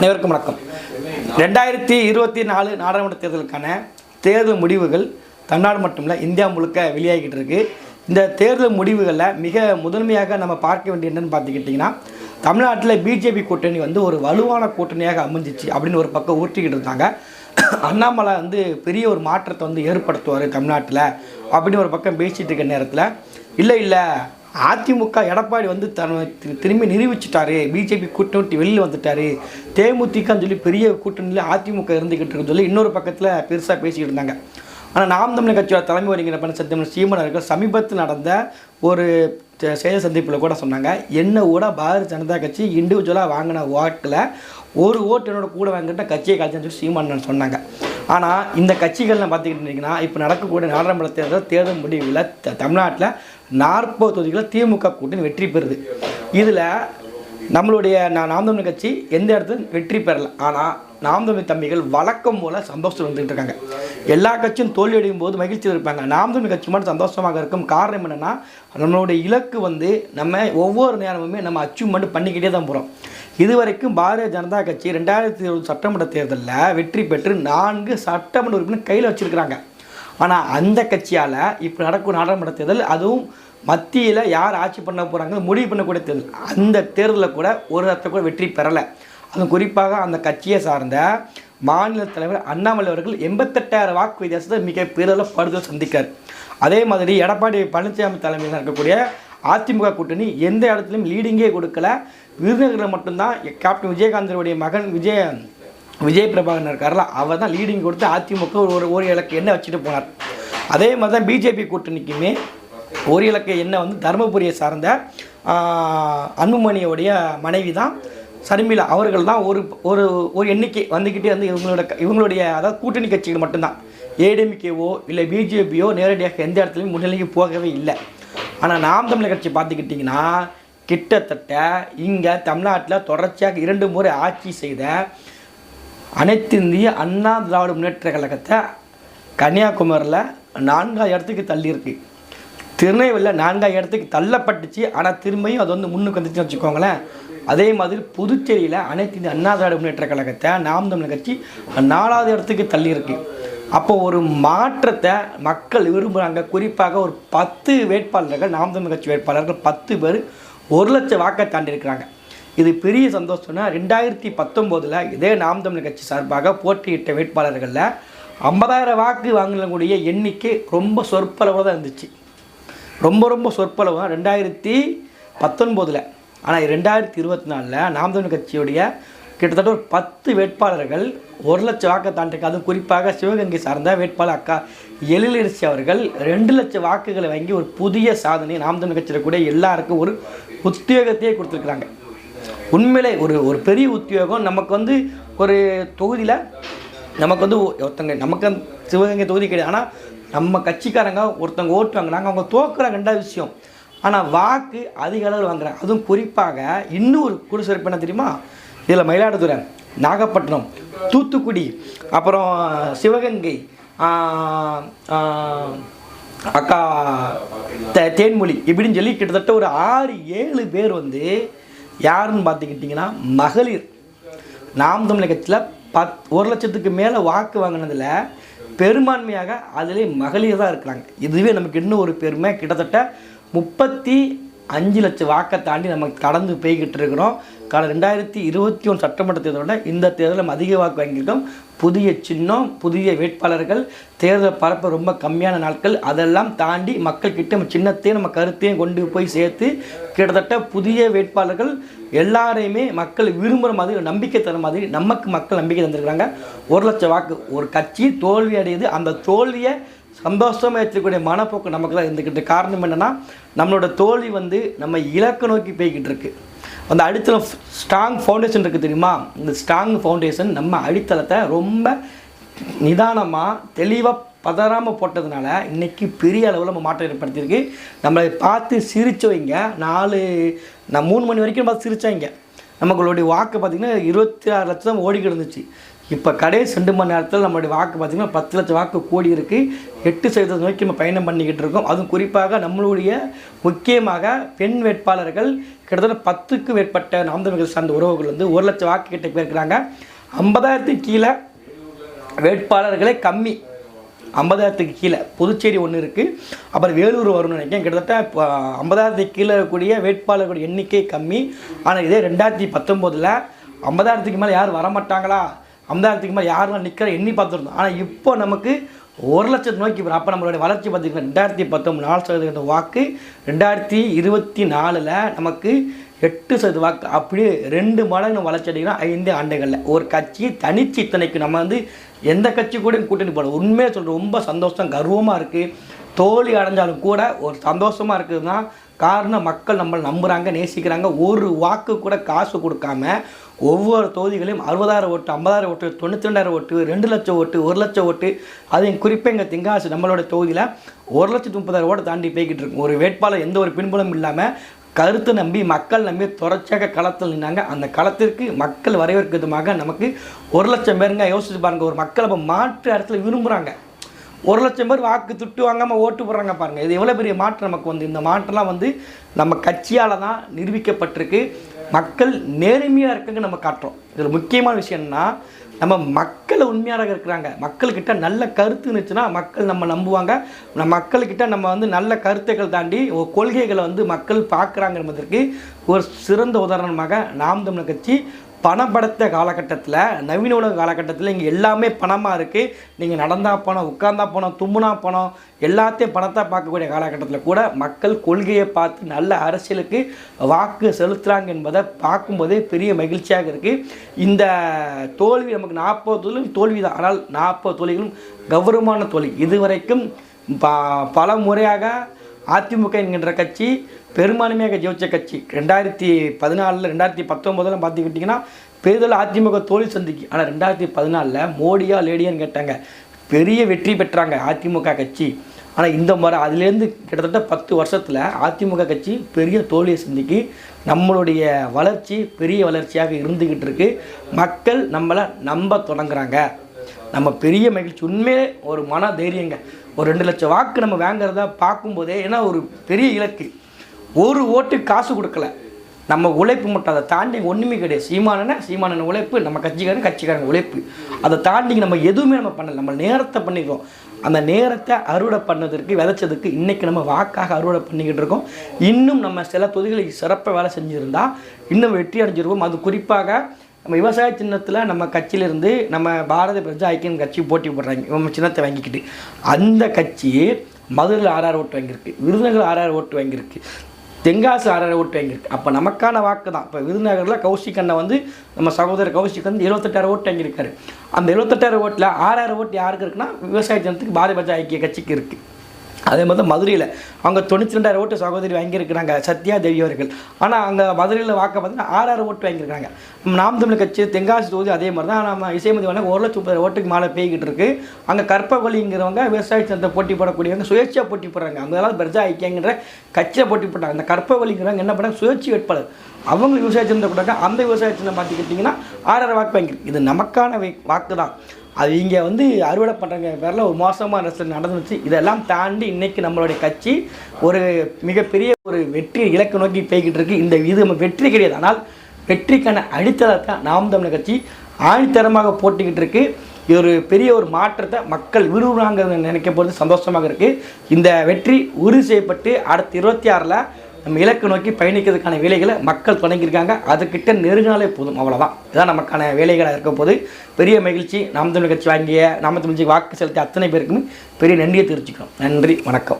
அனைவருக்கும் வணக்கம். ரெண்டாயிரத்தி இருபத்தி நாலு நாடாளுமன்ற தேர்தலுக்கான தேர்தல் முடிவுகள் தமிழ்நாடு மட்டும் இல்லை இந்தியா முழுக்க வெளியாகிக்கிட்டு இருக்கு. இந்த தேர்தல் முடிவுகளில் மிக முதன்மையாக நம்ம பார்க்க வேண்டிய என்னன்னு பார்த்துக்கிட்டிங்கன்னா தமிழ்நாட்டில் பிஜேபி கூட்டணி வந்து ஒரு வலுவான கூட்டணியாக அமைஞ்சிச்சு அப்படின்னு ஒரு பக்கம் ஊற்றிக்கிட்டு இருந்தாங்க அண்ணாமலை வந்து பெரிய ஒரு மாற்றத்தை வந்து ஏற்படுத்துவார் தமிழ்நாட்டில் அப்படின்னு ஒரு பக்கம் பேசிகிட்டு இருக்க நேரத்தில் இல்லை இல்லை அதிமுக எடப்பாடி வந்து தன் திரும்பி நிரூபிச்சிட்டாரு. பிஜேபி கூட்டணி விட்டு வெளியில் வந்துட்டாரு. தேமுதிகன்னு சொல்லி பெரிய கூட்டணியில் அதிமுக இருந்துக்கிட்டு இருக்குன்னு சொல்லி இன்னொரு பக்கத்தில் பெருசாக பேசிக்கிட்டு இருந்தாங்க. ஆனால் நாம் தமிழ் கட்சியோட தலைமை வருகிற சத்தியமன் சீமன் அவர்கள் சமீபத்தில் நடந்த ஒரு செயல் சந்திப்பில் கூட சொன்னாங்க. என்ன கூட பாரதிய ஜனதா கட்சி இண்டிவிஜுவலாக வாங்கின ஓட்டில் ஒரு ஓட்டு என்னோட கூட வாங்கிட்ட கட்சியை கழிச்சுன்னு சொல்லி சீமான் சொன்னாங்க. ஆனால் இந்த கட்சிகள்லாம் பார்த்துக்கிட்டிங்கன்னா இப்போ நடக்கக்கூடிய நாடாளுமன்ற தேர்தல் தேர்தல் முடிவில் த தமிழ்நாட்டில் நாற்பது தொகுதிகளில் திமுக கூட்டணி வெற்றி பெறுது. இதில் நம்மளுடைய நான் நாம் கட்சி எந்த இடத்துல வெற்றி பெறல ஆனால் நாம் தமிழ் தம்பிகள் வழக்கம் போல் சந்தோஷம் வந்துகிட்டு இருக்காங்க. எல்லா கட்சியும் தோல்வி அடையும் போது மகிழ்ச்சியில் இருப்பாங்க நாம் தமிழ் கட்சி மட்டும் சந்தோஷமாக இருக்கும். காரணம் என்னென்னா நம்மளுடைய இலக்கு வந்து நம்ம ஒவ்வொரு நேரமுமே நம்ம அச்சீவ்மெண்ட் பண்ணிக்கிட்டே தான் போகிறோம் இதுவரைக்கும் பாரதிய ஜனதா கட்சி ரெண்டாயிரத்தி இருபது சட்டமன்ற தேர்தலில் வெற்றி பெற்று நான்கு சட்டமன்ற உறுப்பினர் கையில் வச்சுருக்கிறாங்க. ஆனால் அந்த கட்சியால் இப்போ நடக்கும் நாடாளுமன்ற தேர்தல் அதுவும் மத்தியில் யார் ஆட்சி பண்ண போகிறாங்க முடிவு பண்ணக்கூடிய தேர்தல். அந்த தேர்தலில் கூட ஒரு இடத்த கூட வெற்றி பெறலை. அதுவும் குறிப்பாக அந்த கட்சியை சார்ந்த மாநில தலைவர் அண்ணாமலை அவர்கள் எண்பத்தெட்டாயிரம் வாக்கு வித்தியாசத்தை மிக பெரிதளவு படுதல் சந்திக்கார். அதே மாதிரி எடப்பாடி பழனிசாமி தலைமையில் இருக்கக்கூடிய அதிமுக கூட்டணி எந்த இடத்துலையும் லீடிங்கே கொடுக்கல. விருதுநகரில் மட்டும்தான் கேப்டன் விஜயகாந்தனுடைய மகன் விஜய விஜய் பிரபாகரன் இருக்கார்ல அவர் தான் லீடிங் கொடுத்து அதிமுக ஒரு ஒரு ஒரு இலக்கு என்ன வச்சுட்டு போனார். அதே மாதிரி தான் பிஜேபி கூட்டணிக்குமே ஒரு இலக்க எண்ணெய் வந்து தருமபுரியை சார்ந்த அன்புமணியோடைய மனைவி தான் சர்மிளா. அவர்கள் தான் ஒரு ஒரு ஒரு எண்ணிக்கை வந்துக்கிட்டே வந்து இவங்களோட இவங்களுடைய அதாவது கூட்டணி கட்சிகள் மட்டும்தான். ஏடிஎம்கேவோ இல்லை பிஜேபியோ நேரடியாக எந்த இடத்துலையும் முன்னிலைக்கு போகவே இல்லை. ஆனால் நாம் தமிழர் கட்சி பார்த்துக்கிட்டிங்கன்னா கிட்டத்தட்ட இங்கே தமிழ்நாட்டில் தொடர்ச்சியாக இரண்டு முறை ஆட்சி செய்த அனைத்து இந்திய அண்ணா திராவிட முன்னேற்ற கழகத்தை கன்னியாகுமரியில் நான்காவது இடத்துக்கு தள்ளியிருக்கு. திருநெல்வேலியில் நான்காம் இடத்துக்கு தள்ளப்பட்டுச்சு. ஆனால் திரும்பியும் அது வந்து முன்னுக்கு வந்துச்சுன்னு வச்சுக்கோங்களேன். அதே மாதிரி புதுச்சேரியில் அனைத்து இந்திய அண்ணா திராவிட முன்னேற்ற கழகத்தை நாம் தமிழ் கட்சி நாலாவது இடத்துக்கு தள்ளியிருக்கு. அப்போ ஒரு மாற்றத்தை மக்கள் விரும்புகிறாங்க குறிப்பாக ஒரு பத்து வேட்பாளர்கள் நாம் தமிழ் கட்சி வேட்பாளர்கள் பத்து பேர் ஒரு லட்சம் வாக்கை தாண்டி இருக்கிறாங்க இது பெரிய சந்தோஷம்னா ரெண்டாயிரத்தி பத்தொம்போதில் இதே நாம் தமிழ் கட்சி சார்பாக போட்டியிட்ட வேட்பாளர்களில் ஐம்பதாயிரம் வாக்கு வாங்கினக்கூடிய எண்ணிக்கை ரொம்ப சொற்பளவாக தான் இருந்துச்சு. ரொம்ப ரொம்ப சொற்பளவு. ரெண்டாயிரத்தி பத்தொன்பதில். ஆனால் ரெண்டாயிரத்தி இருபத்தி நாலில் நாம் தமிழ் கட்சியுடைய கிட்டத்தட்ட ஒரு பத்து வேட்பாளர்கள் ஒரு லட்சம் வாக்கை தாண்டிருக்கு. அதுவும் குறிப்பாக சிவகங்கை சார்ந்த வேட்பாளர் அக்கா எழிலரசி அவர்கள் ரெண்டு லட்சம் வாக்குகளை வாங்கி ஒரு புதிய சாதனை நாம் தமிழ் கட்சியில் கூட எல்லாருக்கும் ஒரு உத்தியோகத்தையே கொடுத்துருக்குறாங்க. உண்மையிலே ஒரு ஒரு பெரிய உத்தியோகம் நமக்கு வந்து ஒரு தொகுதியில் நமக்கு வந்து ஒ- ஒருத்தங்க நமக்கு சிவகங்கை தொகுதி கிடையாது. ஆனால் நம்ம கட்சிக்காரங்க ஒருத்தவங்க ஓட்டு நாங்கள் அவங்க தோக்குறாங்க ரெண்டாவது விஷயம். ஆனால் வாக்கு அதிக அளவில் வாங்குறாங்க. அதுவும் குறிப்பாக இன்னொரு குழு சிறப்பு என்ன தெரியுமா? இதில் மயிலாடுதுறை நாகப்பட்டினம் தூத்துக்குடி அப்புறம் சிவகங்கை அக்கா தே- தேன்மொழி இப்படின்னு சொல்லி கிட்டத்தட்ட ஒரு ஆறு ஏழு பேர் வந்து யாருன்னு பார்த்துக்கிட்டிங்கன்னா மகளிர். நாம் தமிழக கட்சியில் பத் ஒரு லட்சத்துக்கு மேலே வாக்கு வாங்கினதில் பெரும்பான்மையாக அதிலே மகளிர் தான் இருக்கிறாங்க. இதுவே நமக்கு இன்னும் ஒரு பெருமை. கிட்டத்தட்ட முப்பத்தி அஞ்சு லட்சம் வாக்கை தாண்டி நம்ம கடந்து போய்கிட்டு இருக்கிறோம். கடந்த ரெண்டாயிரத்தி இருபத்தி ஒன்று சட்டமன்ற தேர்தலோட இந்த தேர்தலில் அதிக வாக்கு வாங்கியிருக்கோம். புதிய சின்னம் புதிய வேட்பாளர்கள் தேர்தல் பரப்பு ரொம்ப கம்மியான நாட்கள் அதெல்லாம் தாண்டி மக்கள் கிட்ட நம்ம சின்னத்தையும் நம்ம கருத்தையும் கொண்டு போய் சேர்த்து கிட்டத்தட்ட புதிய வேட்பாளர்கள் எல்லாரையுமே மக்கள் விரும்புகிற மாதிரி ஒரு நம்பிக்கை தர மாதிரி நமக்கு மக்கள் நம்பிக்கை தந்திருக்கிறாங்க. ஒரு லட்சம் வாக்கு ஒரு கட்சி தோல்வி அடையுது. அந்த தோல்வியை சந்தோஷமாக ஏற்றக்கூடிய மனப்போக்கு நமக்கு தான் இருந்துக்கிட்டு காரணம் என்னென்னா நம்மளோட தோல்வி வந்து நம்ம இலக்க நோக்கி போய்கிட்டு இருக்குது அந்த அடித்தளம் ஸ்ட்ராங் ஃபவுண்டேஷன் இருக்குது தெரியுமா? இந்த ஸ்ட்ராங் ஃபவுண்டேஷன் நம்ம அடித்தளத்தை ரொம்ப நிதானமாக தெளிவாக பதறாமல் போட்டதுனால இன்றைக்கி பெரிய அளவில் நம்ம மாற்றம் ஏற்படுத்தியிருக்கு. நம்மளை பார்த்து சிரித்தவங்க நாலு நான் மூணு மணி வரைக்கும் பார்த்து சிரித்தவங்க நம்மளுடைய வாக்கு பார்த்திங்கன்னா இருபத்தி ஆறு லட்சம் ஓடிக்கிட்டு இருந்துச்சு. இப்போ கடைசி ரெண்டு மணி நேரத்தில் நம்மளுடைய வாக்கு பார்த்திங்கன்னா பத்து லட்சம் வாக்கு கூடி இருக்குது எட்டு சதவீதம் நோக்கி நம்ம பயணம் பண்ணிக்கிட்டு இருக்கோம். அதுவும் குறிப்பாக நம்மளுடைய முக்கியமாக பெண் வேட்பாளர்கள் கிட்டத்தட்ட பத்துக்கு மேற்பட்ட நாமதமிகள் சார்ந்த உறவுகள் வந்து ஒரு லட்சம் வாக்கு கிட்ட போயிருக்கிறாங்க. ஐம்பதாயிரத்துக்கு கீழே வேட்பாளர்களே கம்மி. ஐம்பதாயிரத்துக்கு கீழே புதுச்சேரி ஒன்று இருக்குது அப்புறம் வேலூர் வரும்னு நினைக்கிறேன். கிட்டத்தட்ட இப்போ ஐம்பதாயிரத்துக்கு கீழே இருக்கக்கூடிய வேட்பாளர்களுடைய எண்ணிக்கை கம்மி. ஆனால் இதே ரெண்டாயிரத்தி பத்தொம்போதில் ஐம்பதாயிரத்துக்கு மேலே யாரும் வரமாட்டாங்களா? ஐம்பதாயிரத்துக்கு மாதிரி யாரெல்லாம் நிற்கிற எண்ணி பார்த்துருந்தோம். ஆனால் இப்போ நமக்கு ஒரு லட்சத்து நோக்கி போகிறோம் அப்போ நம்மளுடைய வளர்ச்சி பார்த்திங்கன்னா ரெண்டாயிரத்தி பத்தொம்பது நாலு சதவீத வாக்கு ரெண்டாயிரத்தி இருபத்தி நாலில் நமக்கு எட்டு சதவீத வாக்கு. அப்படியே ரெண்டு மடங்கு நம்ம வளர்ச்சி அடைகிறோம் ஐந்து ஆண்டுகளில். ஒரு கட்சி தனிச்சு இத்தனைக்கு நம்ம வந்து எந்த கட்சி கூட கூட்டணி போட உண்மையாக சொல்கிறோம் ரொம்ப சந்தோஷம் கர்வமாக இருக்குது தோல்வி அடைஞ்சாலும் கூட ஒரு சந்தோஷமாக இருக்குதுன்னா காரணம் மக்கள் நம்மளை நம்புகிறாங்க நேசிக்கிறாங்க. ஒரு வாக்கு கூட காசு கொடுக்காம ஒவ்வொரு தொகுதிகளையும் அறுபதாயிரம் ஓட்டு ஐம்பதாயிரம் ஓட்டு தொண்ணூற்றி ரெண்டாயிரம் ஓட்டு ரெண்டு லட்சம் ஓட்டு ஒரு லட்சம் ஓட்டு அதையும் குறிப்பாக எங்கள் திங்காசு நம்மளோட தொகுதியில் ஒரு லட்சத்து முப்பதாயிரம் ஓட்டு தாண்டி போய்கிட்டு இருக்கும் ஒரு வேட்பாளர் எந்த ஒரு பின்புலம் இல்லாமல் கருத்து நம்பி மக்கள் நம்பி தொடர்ச்சியாக களத்தில் நின்னாங்க. அந்த களத்திற்கு மக்கள் வரவேற்கும் விதமாக நமக்கு ஒரு லட்சம் பேருங்க யோசிச்சு பாருங்க. ஒரு மக்கள் அப்போ மாற்று இடத்துல விரும்புகிறாங்க ஒரு லட்சம் பேர் வாக்கு துட்டு வாங்காமல் ஓட்டு போடுறாங்க பாருங்கள் இது எவ்வளோ பெரிய மாற்றம் நமக்கு வந்து. இந்த மாற்றம்லாம் வந்து நம்ம கட்சியால் தான் நிரூபிக்கப்பட்டிருக்கு. மக்கள் நேர்மையாக இருக்குங்க நம்ம காட்டுறோம். இதில் முக்கியமான விஷயம்னா நம்ம மக்கள் உண்மையாக இருக்கிறாங்க. மக்கள்கிட்ட நல்ல கருத்து இருந்துச்சுன்னா மக்கள் நம்ம நம்புவாங்க. நம்ம மக்கள்கிட்ட நம்ம வந்து நல்ல கருத்துக்கள் தாண்டி கொள்கைகளை வந்து மக்கள் பார்க்குறாங்க என்பதற்கு ஒரு சிறந்த உதாரணமாக நாம் தமிழர் கட்சி பணம் படைத்த காலகட்டத்தில் நவீன உலக காலகட்டத்தில் இங்கே எல்லாமே பணமாக இருக்குது நீங்கள் நடந்தா பணம் உட்கார்ந்தா பணம் தும்முனா பணம் எல்லாத்தையும் பணத்தை பார்க்கக்கூடிய காலகட்டத்தில் கூட மக்கள் கொள்கையை பார்த்து நல்ல அரசியலுக்கு வாக்கு செலுத்துகிறாங்க என்பதை பார்க்கும்போதே பெரிய மகிழ்ச்சியாக இருக்குது இந்த தோல்வி நமக்கு நாற்பது தோல்வி தோல்வி தான் ஆனால் நாற்பது தோல்விகளும் கௌரவமான தோல்வி இதுவரைக்கும் ப பல முறையாக அதிமுக என்கின்ற கட்சி பெரும்பான்மையாக ஜெயிச்ச கட்சி. ரெண்டாயிரத்தி பதினாலில் ரெண்டாயிரத்தி பத்தொம்போதில் பார்த்துக்கிட்டிங்கன்னா பெரிதல் அதிமுக தோல்வி சந்திக்கு. ஆனால் ரெண்டாயிரத்தி பதினாலில் மோடியா லேடியான்னு கேட்டாங்க. பெரிய வெற்றி பெற்றாங்க அதிமுக கட்சி. ஆனால் இந்த முறை அதுலேருந்து கிட்டத்தட்ட பத்து வருஷத்தில் அதிமுக கட்சி பெரிய தோல்வியை சந்திக்கு. நம்மளுடைய வளர்ச்சி பெரிய வளர்ச்சியாக இருந்துக்கிட்டு இருக்கு. மக்கள் நம்மளை நம்ப தொடங்குறாங்க. நம்ம பெரிய மகிழ்ச்சி. உண்மையே ஒரு மன தைரியங்க. ஒரு ரெண்டு லட்சம் வாக்கு நம்ம வாங்குறதா பார்க்கும்போதே ஏன்னா ஒரு பெரிய இலக்கு. ஒரு ஓட்டு காசு கொடுக்கல. நம்ம உழைப்பு மட்டும் அதை தாண்டி ஒன்றுமே கிடையாது. சீமானன சீமானன உழைப்பு நம்ம கட்சிக்காரன் கட்சிக்காரன் உழைப்பு. அதை தாண்டி நம்ம எதுவுமே நம்ம பண்ணல. நம்ம நேரத்தை பண்ணிடுறோம் அந்த நேரத்தை அறுவடை பண்ணதற்கு விதைச்சதுக்கு இன்றைக்கி நம்ம வாக்காக அறுவடை பண்ணிக்கிட்டு இருக்கோம். இன்னும் நம்ம சில தொகுதிகளுக்கு சிறப்பாக வேலை செஞ்சுருந்தா இன்னும் வெற்றி அடைஞ்சிருவோம். அது குறிப்பாக நம்ம விவசாய சின்னத்தில் நம்ம கட்சியிலேருந்து நம்ம பாரத பிரஜா ஐக்கியம் கட்சி போட்டி போடுறாங்க. நம்ம சின்னத்தை வாங்கிக்கிட்டு. அந்த கட்சி மதுரையில் ஆறாறு ஓட்டு வாங்கியிருக்கு. விருதுநகர் ஆறாறு ஓட்டு வாங்கியிருக்கு. தென்காசி ஆறாயிரம் ஓட்டு வாங்கியிருக்கு அப்போ நமக்கான வாக்கு தான் இப்போ விருதுநகரில் கௌஷிக் அண்ணன் வந்து நம்ம சகோதரர் கௌஷிக் வந்து எழுபத்தெட்டாயிரம் ஓட்டு வாங்கியிருக்காரு அந்த எழுபத்தெட்டாயிரம் ஓட்டில் ஆறாயிரம் ஓட்டு யாருக்கு இருக்குன்னா விவசாய ஜனத்துக்கு பாரதிய பிரஜா ஐக்கிய கட்சிக்கு இருக்குது அதே மாதிரி தான் மதுரையில். அவங்க தொண்ணூற்றி ரெண்டாயிரம் ஓட்டு சகோதரி வாங்கியிருக்கிறாங்க சத்யா தேவி அவர்கள். ஆனால் அங்கே மதுரையில் வாக்க பார்த்தீங்கன்னா ஆறாயிரம் ஓட்டு வாங்கியிருக்காங்க நாம் தமிழ் கட்சி தென்காசி தொகுதி அதே மாதிரி தான். நம்ம இசைமதி வந்து ஒரு லட்சம் முப்பது ஓட்டுக்கு மேலே பேய்கிட்டு இருக்கு. அங்கே கற்பவழிங்கிறவங்க விவசாய சந்தை போட்டி போடக்கூடியவங்க சுயேட்சையாக போட்டி போடுறாங்க. அங்கெல்லாம் பிரஜா ஐக்கியங்கிற கட்சியில் போட்டி போட்டாங்க. அந்த கற்பவழிங்கிறவங்க என்ன பண்ணுறாங்க சுயேட்சை வேட்பாளர். அவங்க விவசாய சந்தை கொடுத்தாங்க அந்த விவசாய சின்னம் பார்த்துக்கிட்டிங்கன்னா ஆறாயிரம் வாக்கு வாங்கியிருக்கு இது நமக்கான வாக்கு தான் அது இங்கே வந்து அறுவடை பண்ணுறங்க பேரில் ஒரு மோசமான அரசியல் நடந்துச்சு. இதெல்லாம் தாண்டி இன்றைக்கி நம்மளுடைய கட்சி ஒரு மிகப்பெரிய ஒரு வெற்றி இலக்கு நோக்கி போய்கிட்டு இருக்குது இந்த இது நம்ம வெற்றி கிடையாது. ஆனால் வெற்றிக்கான அடித்தளத்தை நாம் தமிழர் கட்சி ஆணித்தரமாக போட்டிக்கிட்டு இருக்கு. இது ஒரு பெரிய ஒரு மாற்றத்தை மக்கள் விரும்புகிறாங்க நினைக்கும் போது சந்தோஷமாக இருக்குது இந்த வெற்றி உறுதி செய்யப்பட்டு அடுத்த இருபத்தி ஆறில் நம்ம இலக்கு நோக்கி பயணிக்கிறதுக்கான வேலைகளை மக்கள் தொடங்கியிருக்காங்க. அதுக்கிட்ட நெருங்கினாலே போதும் அவ்வளோதான் இதான் நமக்கான வேலைகளாக இருக்க போது பெரிய மகிழ்ச்சி நாம் தமிழ் கட்சி வாங்கிய நாம் தமிழ் வாக்கு செலுத்திய அத்தனை பேருக்குமே பெரிய நன்றியை தெரிவிச்சுக்கிறோம். நன்றி வணக்கம்.